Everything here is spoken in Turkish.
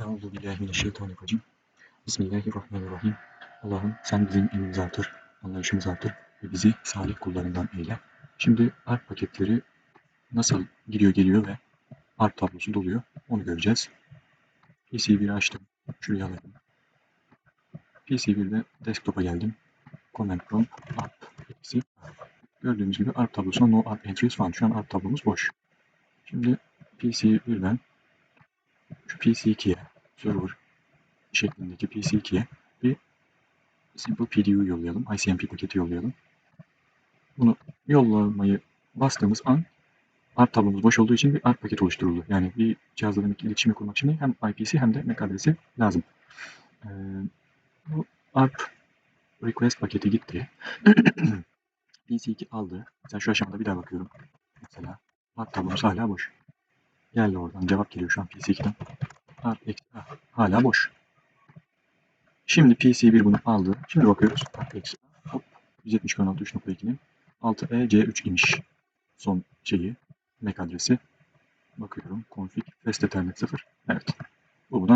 Euzu billahi mineşşeytanirracim. Bismillahirrahmanirrahim. Allah'ım sen bizim ilmimizi artır, anlayışımızı artır ve bizi salih kullarından eyle. Şimdi ARP paketleri nasıl gidiyor geliyor ve ARP tablosu doluyor onu göreceğiz. PC1'i açtım. Şuraya alalım. PC1'de desktop'a geldim. Command prompt ARP eksi. Gördüğümüz gibi ARP tablosuna no ARP entries found. Şu an ARP tablomuz boş. Şimdi PC1'den şu PC2'ye server şeklindeki PC2'ye bir simple PDU yollayalım. ICMP paketi yollayalım. Bunu yollamayı bastığımız an ARP tablomuz boş olduğu için bir ARP paketi oluşturuldu. Yani bir cihazla demek iletişimi kurmak için hem IP'si hem de MAC adresi lazım. Ee, bu ARP request paketi gitti. PC2 aldı. Mesela şu aşamada bir daha bakıyorum. Mesela ARP tablomuz hala boş. Geldi oradan. Cevap geliyor şu an PC2'den. ARP eksi A hala boş. Şimdi PC1 bunu aldı. Şimdi bakıyoruz. ARP eksi A. Hop. 170 16 3.2'nin 6E C3 imiş. Son şeyi. MAC adresi. Bakıyorum. Config. Fast Ethernet 0. Evet.